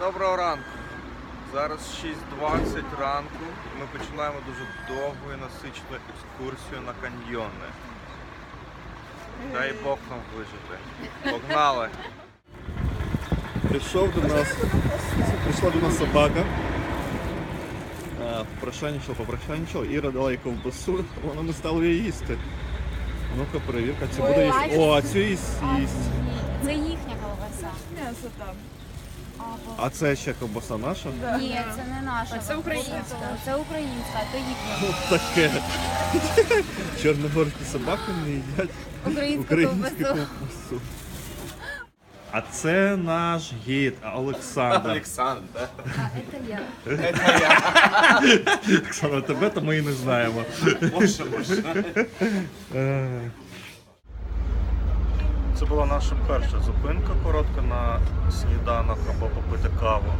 Доброго ранку. Зараз 6.20 ранку. Ми починаємо дуже довгу і насичену екскурсію на каньйони. Дай Бог нам вижити. Погнали! Прийшов до нас, прийшла до нас собака. Е, Попрошайничав, попрошайничав, Іра дала їй ковбасу, вона не стала її їсти. Ну-ка, перевірка, це буде їсти. О, а цю їсть їсть. Це їхня колбаса. М'ясо там. А це ще ковбаса наша? Ні, це не наша. це українська. Це українська, а то їхня. Ну таке. Чорногорські собаки не їдять українську ковбасу. ковбасу. А це наш гід Олександр. Олександр. А це я. Оксана, тебе то ми і не знаємо. Боже, боже. Е. Це була наша перша зупинка коротка на сніданок або попити каву.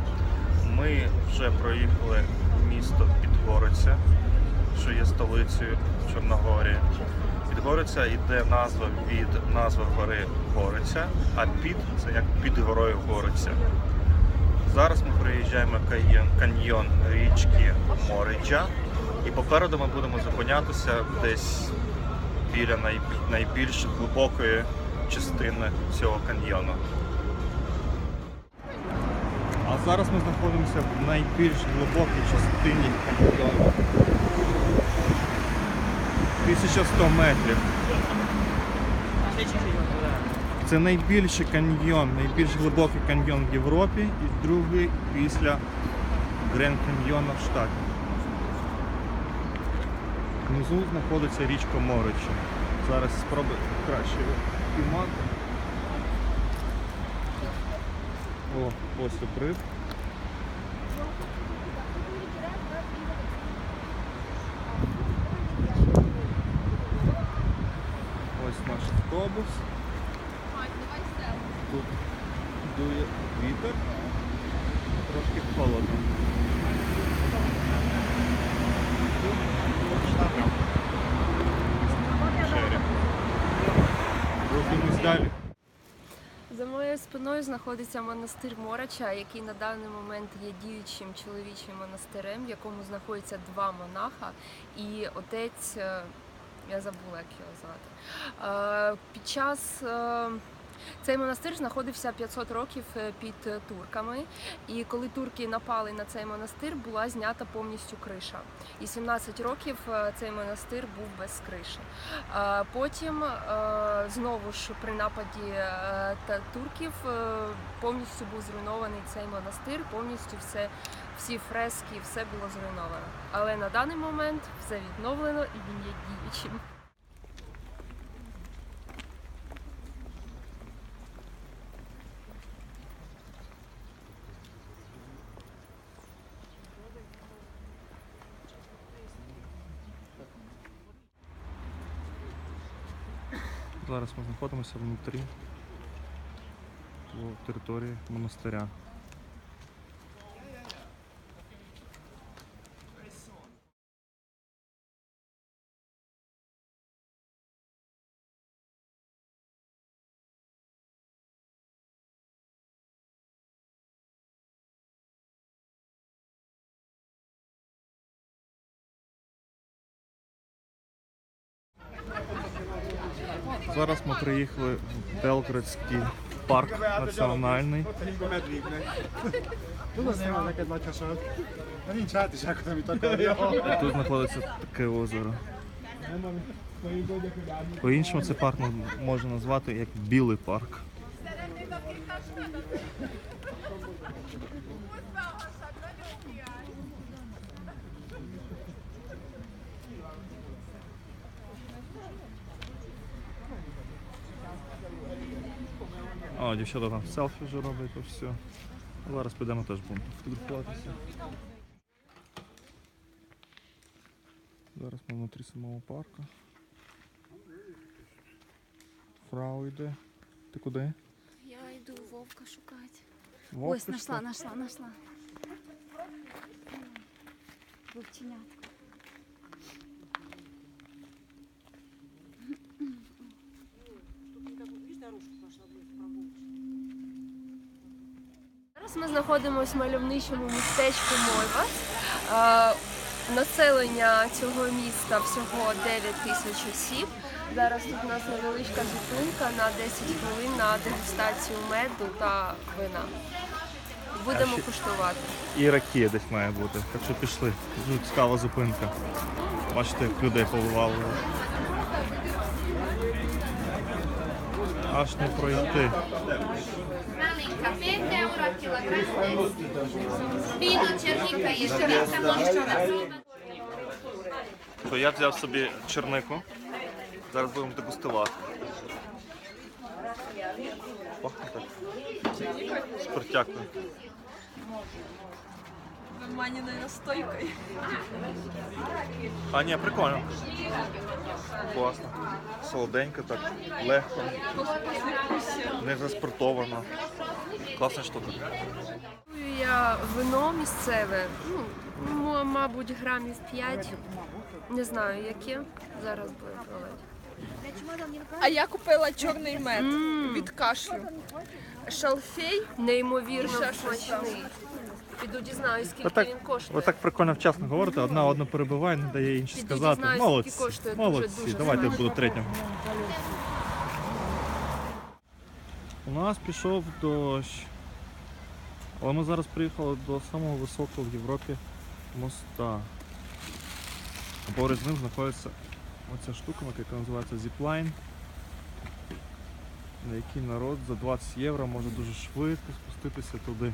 Ми вже проїхали місто Підгориця, що є столицею Чорногорії. Підгориця йде назва від назви гори Гориця, а під це як під горою Гориця. Зараз ми приїжджаємо каньйон, каньйон річки Мориджа, і попереду ми будемо зупинятися десь біля найбільш глибокої частини цього каньйону. А зараз ми знаходимося в найбільш глибокій частині каньйону. 1100 метрів. Це найбільший каньйон, найбільш глибокий каньйон в Європі і другий після Грен Каньйона в штаті. Внизу знаходиться річка Морича. Зараз спробую краще піймати. О, ось обрив. Спиною знаходиться монастир Морача, який на даний момент є діючим чоловічим монастирем, в якому знаходяться два монаха і отець. е, Я забула, як його звати. Е, Під час е, цей монастир знаходився 500 років е, під е, турками, і коли турки напали на цей монастир, була знята повністю криша. І 17 років е, цей монастир був без криші. Потім знову ж при нападі турків повністю був зруйнований цей монастир, повністю все, всі фрески, все було зруйновано. Але на даний момент все відновлено і він є діючим. Зараз ми знаходимося внутрі території монастиря. Зараз ми приїхали в Белградський парк національний. Тут знаходиться таке озеро. По-іншому цей парк можна назвати як білий парк. О, дівчата там селфі вже роблять, то все. Зараз підемо теж будемо фотографуватися. Зараз ми внутрі самого парку. Фрау йде. Ти куди? Я йду вовка шукати. Вовк Ось, знайшла, знайшла, знайшла. Вовченятко. Зараз ми знаходимося в мальовничому містечку Мойвас. Е, Населення цього міста всього 9 тисяч осіб. Зараз тут у нас невеличка зупинка на 10 хвилин на дегустацію меду та вина. Будемо ще- куштувати. І ракія десь має бути. Так що пішли. Дуже цікава зупинка. Бачите, як людей повивали. Аж не пройти. Malinka, 5 euro kilogram. Vino černika je širika То я взяв собі чернику. Зараз будемо дегустувати. Пахне так. Спиртякою. Маніною настойкою. А ні, прикольно. Класно. Солоденько так, легко. Не заспиртовано. Класна штука. Я вино місцеве, ну, мабуть, грамів 5. Не знаю, яке. Зараз будемо пробувати. А я купила чорний мед від кашлю. Шалфей Неймовірно Ще щось там. смачний. Піду дізнаюсь, скільки Отак- він коштує. Ви так прикольно вчасно говорите, одна одну перебиває, не дає інші Піду сказати. дізнаюсь, Молодці, скільки коштує. Дуже, молодці. дуже Давайте я смачно. буду третім. У нас пішов дощ. Але ми зараз приїхали до самого високого в Європі моста. Поруч з ним знаходиться оця штука, яка називається Zipline, на якій народ за 20 євро може дуже швидко спуститися туди.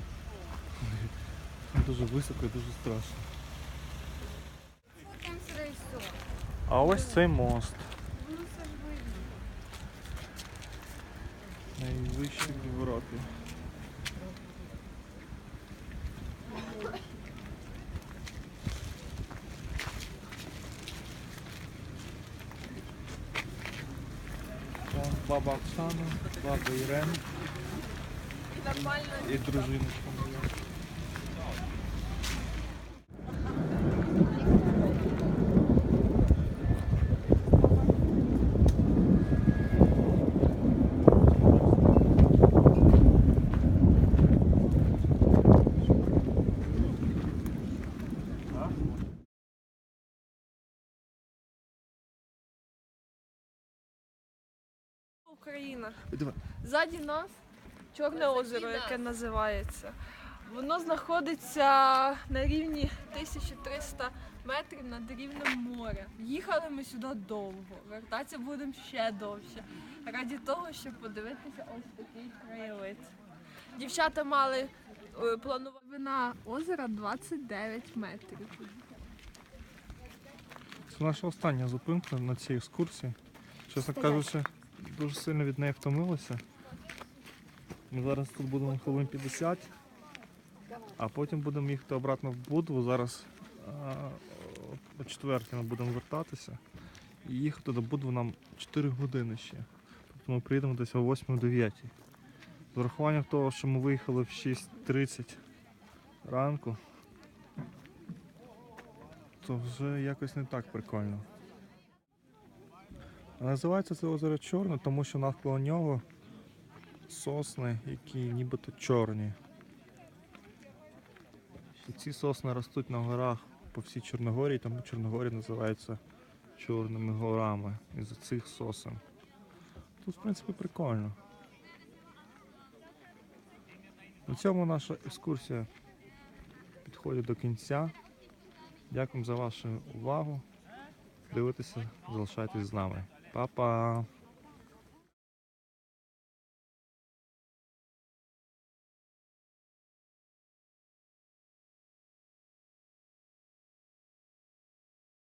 Дуже високо і дуже страшно. А ось цей мост. Найвищий в Європі. Вон баба Оксана, баба Ірена і дружиночка Україна. Ззаді нас Чорне озеро, яке називається. Воно знаходиться на рівні 1300 метрів над рівнем моря. Їхали ми сюди довго, вертатися будемо ще довше. Раді того, щоб подивитися ось такий краєвид. Дівчата мали е, планувати Вина озера 29 метрів. Це наша остання зупинка на цій екскурсії. Чесно кажучи, дуже сильно від неї втомилися. Ми зараз тут будемо хвилин 50, а потім будемо їхати обратно в Будву. Зараз о четвертій ми будемо вертатися. І їхати до Будви нам 4 години ще. Тобто ми приїдемо десь о 8-9. З урахуванням того, що ми виїхали в 6.30 ранку, то вже якось не так прикольно. Називається це озеро Чорне, тому що навколо нього сосни, які нібито чорні. І ці сосни ростуть на горах по всій Чорногорії, тому Чорногорія називається Чорними горами із цих сосен. Тут, в принципі, прикольно. На цьому наша екскурсія підходить до кінця. Дякую за вашу увагу. Дивитися, залишайтесь з нами. Па-па!